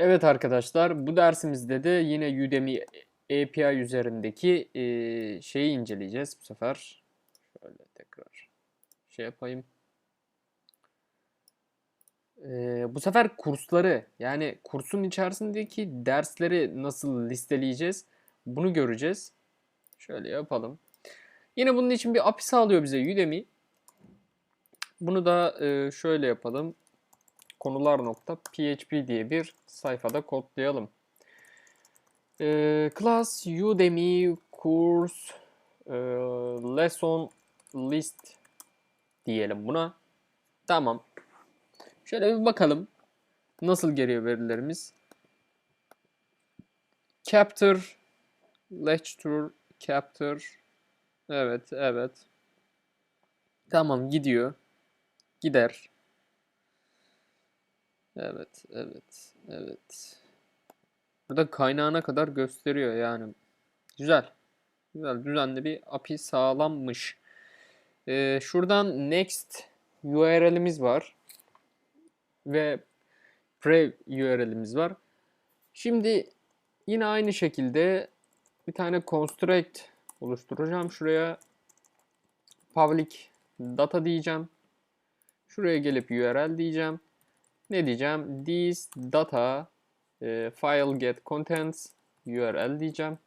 Evet arkadaşlar, bu dersimizde de yine Udemy API üzerindeki eee, şeyi inceleyeceğiz bu sefer. Şöyle tekrar şey yapayım. Eee, bu sefer kursları yani kursun içerisindeki dersleri nasıl listeleyeceğiz bunu göreceğiz. Şöyle yapalım. Yine bunun için bir API sağlıyor bize Udemy. Bunu da eee, şöyle yapalım konular.php diye bir sayfada kodlayalım. Ee, class Udemy course e, lesson list diyelim buna. Tamam. Şöyle bir bakalım. Nasıl geliyor verilerimiz? Chapter lecture chapter Evet, evet. Tamam gidiyor. Gider. Evet, evet, evet. Burada kaynağına kadar gösteriyor yani. Güzel. Güzel, düzenli bir API sağlanmış. Ee, şuradan next URL'imiz var. Ve pre URL'imiz var. Şimdi yine aynı şekilde bir tane constraint oluşturacağım şuraya. Public data diyeceğim. Şuraya gelip URL diyeceğim ne diyeceğim? This data e, file get contents URL diyeceğim.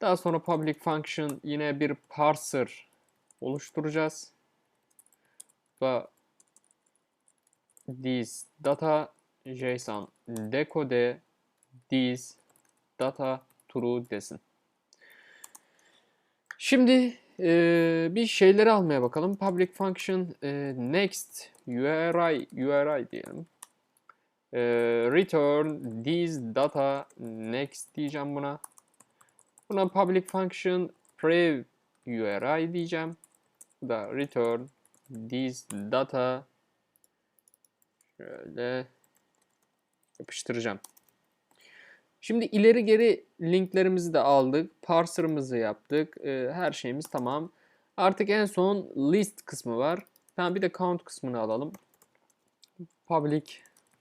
Daha sonra public function yine bir parser oluşturacağız. Ve this data JSON decode this data true desin. Şimdi e, bir şeyleri almaya bakalım. Public function e, next URI URI diyelim. E, return this data next diyeceğim buna. Buna public function pre URI diyeceğim. Bu da return this data şöyle yapıştıracağım. Şimdi ileri geri linklerimizi de aldık. Parser'ımızı yaptık. Ee, her şeyimiz tamam. Artık en son list kısmı var. Tamam bir de count kısmını alalım. Public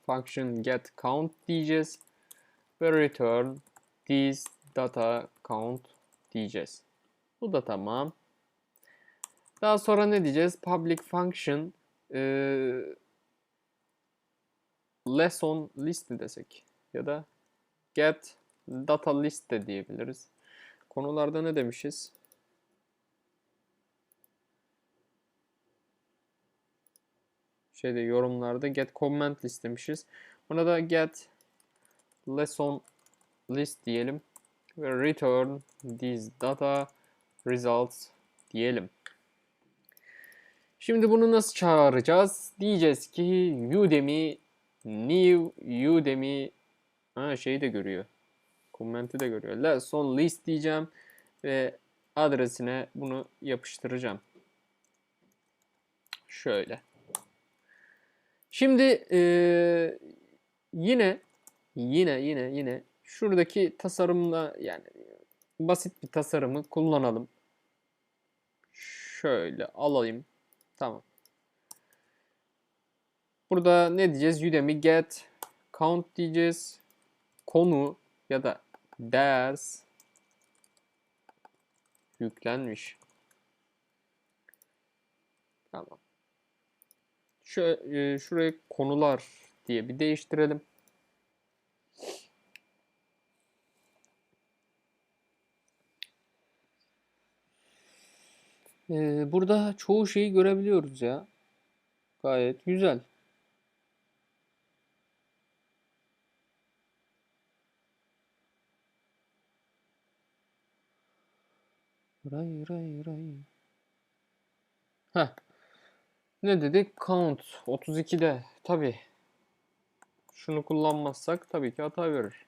function get count diyeceğiz. Ve return this data count diyeceğiz. Bu da tamam. Daha sonra ne diyeceğiz? Public function e, lesson list mi desek? Ya da get data list de diyebiliriz. Konularda ne demişiz? Şeyde yorumlarda get comment list demişiz. Buna da get lesson list diyelim ve return these data results diyelim. Şimdi bunu nasıl çağıracağız? Diyeceğiz ki Udemy new Udemy Ha şeyi de görüyor. Kommenti de görüyor. Lesson list diyeceğim ve adresine bunu yapıştıracağım. Şöyle. Şimdi eee, yine yine yine yine şuradaki tasarımla yani basit bir tasarımı kullanalım. Şöyle alayım. Tamam. Burada ne diyeceğiz? Udemy get count diyeceğiz konu ya da ders yüklenmiş. Tamam. Şu, e, şuraya konular diye bir değiştirelim. Ee, burada çoğu şeyi görebiliyoruz ya. Gayet güzel. Ray ray ray. Heh. Ne dedik? Count 32'de. Tabi. Şunu kullanmazsak tabii ki hata verir.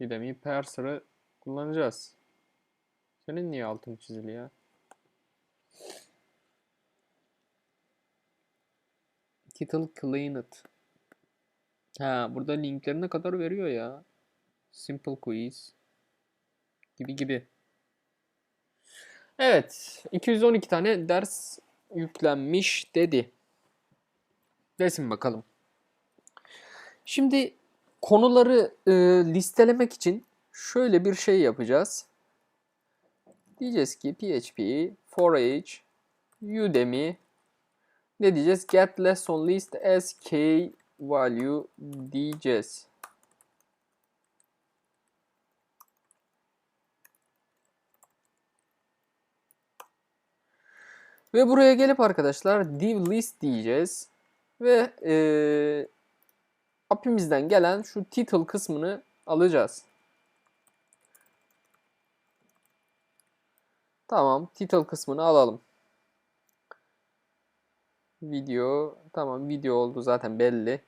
Udemy parser'ı kullanacağız. Senin niye altın çizili ya? Title cleaned. Ha, burada linklerine kadar veriyor ya. Simple quiz. Gibi gibi. Evet, 212 tane ders yüklenmiş dedi. Desin bakalım. Şimdi konuları e, listelemek için şöyle bir şey yapacağız. Diyeceğiz ki PHP for each Udemy ne diyeceğiz? Get lesson list as key value diyeceğiz. Ve buraya gelip arkadaşlar div list diyeceğiz. Ve e, API'mizden gelen şu title kısmını alacağız. Tamam, title kısmını alalım. Video, tamam video oldu zaten belli.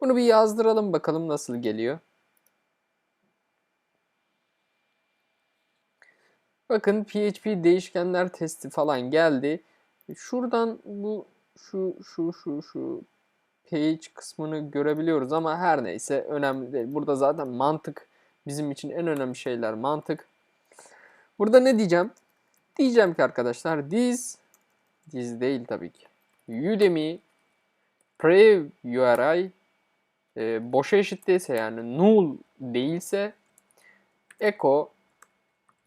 Bunu bir yazdıralım bakalım nasıl geliyor. Bakın PHP değişkenler testi falan geldi. Şuradan bu şu şu şu şu page kısmını görebiliyoruz ama her neyse önemli değil. Burada zaten mantık bizim için en önemli şeyler mantık. Burada ne diyeceğim? Diyeceğim ki arkadaşlar this this değil tabii ki. Udemy Prev URI e, boşa eşit değilse yani null değilse echo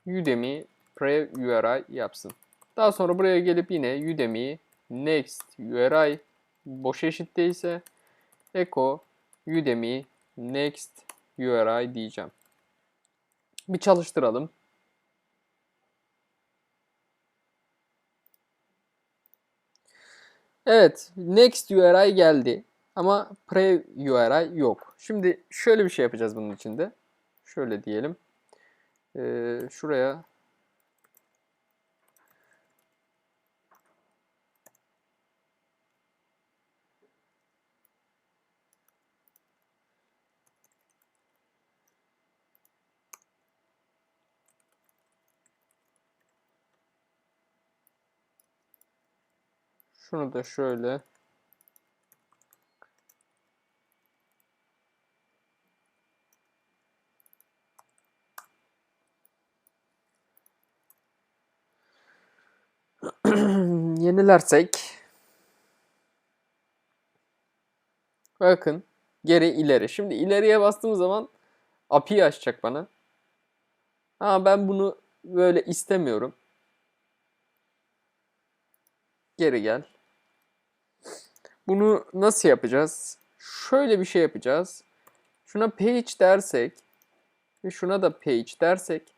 Udemy Prev URI yapsın. Daha sonra buraya gelip yine Udemy Next URI boş eşit değilse echo Udemy Next URI diyeceğim. Bir çalıştıralım. Evet, Next URI geldi. Ama Pre URI yok. Şimdi şöyle bir şey yapacağız bunun içinde. Şöyle diyelim. Ee, şuraya. Şunu da şöyle yenilersek bakın geri ileri. Şimdi ileriye bastığım zaman API açacak bana. Ha ben bunu böyle istemiyorum. Geri gel. Bunu nasıl yapacağız? Şöyle bir şey yapacağız. Şuna page dersek ve şuna da page dersek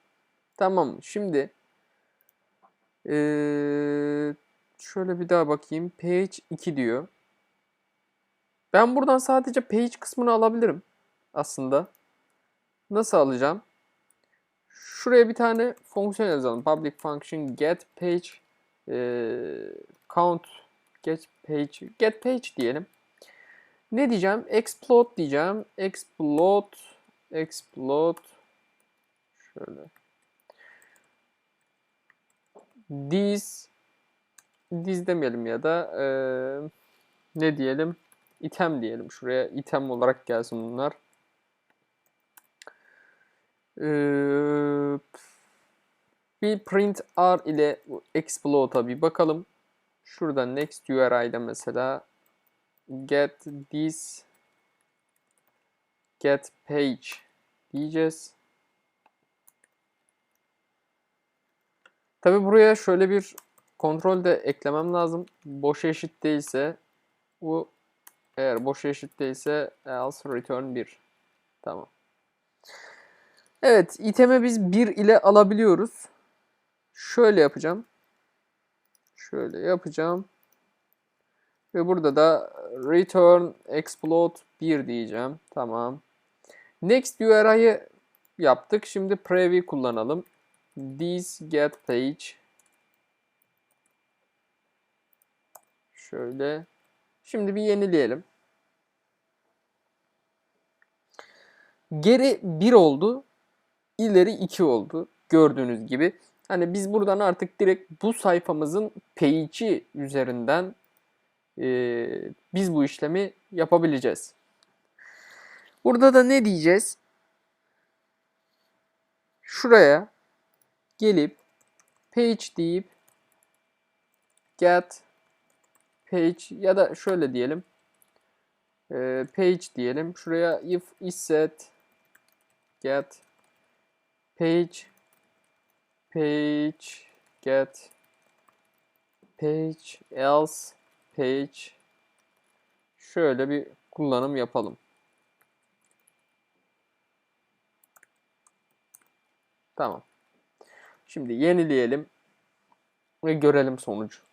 tamam Şimdi ee, şöyle bir daha bakayım. Page 2 diyor. Ben buradan sadece page kısmını alabilirim aslında. Nasıl alacağım? Şuraya bir tane fonksiyon yazalım. Public function get page e, count get page get page diyelim. Ne diyeceğim? Explode diyeceğim. Explode explode şöyle this this demeyelim ya da e, ne diyelim? item diyelim. Şuraya item olarak gelsin bunlar. Ee, bir print r ile explode'a bir bakalım. Şurada next URI'de mesela get this get page diyeceğiz. Tabi buraya şöyle bir kontrol de eklemem lazım. Boş eşit değilse bu eğer boş eşit değilse else return 1. Tamam. Evet, iteme biz 1 ile alabiliyoruz. Şöyle yapacağım. Şöyle yapacağım. Ve burada da return explode 1 diyeceğim. Tamam. Next URI'yi yaptık. Şimdi preview kullanalım. This get page. Şöyle. Şimdi bir yenileyelim. Geri 1 oldu. ileri 2 oldu. Gördüğünüz gibi. Hani biz buradan artık direkt bu sayfamızın page'i üzerinden e, biz bu işlemi yapabileceğiz. Burada da ne diyeceğiz? Şuraya gelip page deyip get page ya da şöyle diyelim Ee, page diyelim. Şuraya if isset get page page get page else page şöyle bir kullanım yapalım. Tamam. Şimdi yenileyelim ve görelim sonucu.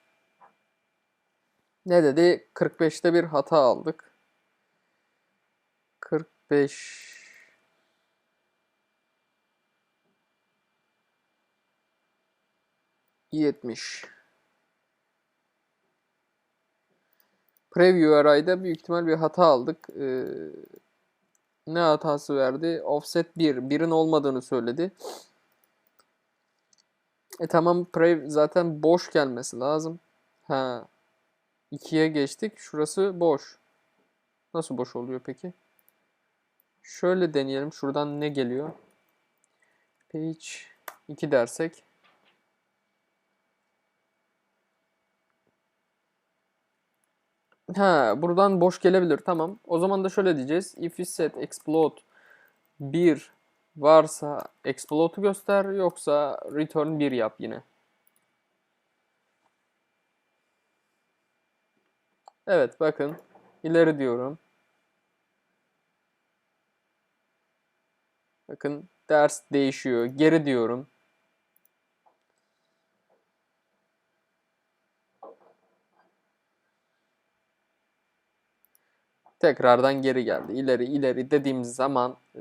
Ne dedi? 45'te bir hata aldık. 45 70 Preview arayda büyük ihtimal bir hata aldık. Ee, ne hatası verdi? Offset 1. 1'in olmadığını söyledi. E tamam Prev zaten boş gelmesi lazım. Ha. 2'ye geçtik. Şurası boş. Nasıl boş oluyor peki? Şöyle deneyelim. Şuradan ne geliyor? Page 2 dersek. Ha, buradan boş gelebilir. Tamam. O zaman da şöyle diyeceğiz. If set explode 1 varsa explode'u göster yoksa return 1 yap yine. Evet bakın. ileri diyorum. Bakın ders değişiyor. Geri diyorum. Tekrardan geri geldi. İleri ileri dediğimiz zaman e,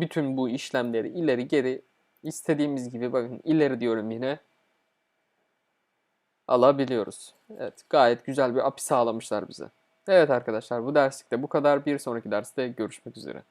bütün bu işlemleri ileri geri istediğimiz gibi bakın ileri diyorum yine alabiliyoruz. Evet gayet güzel bir API sağlamışlar bize. Evet arkadaşlar bu derslikte bu kadar. Bir sonraki derste görüşmek üzere.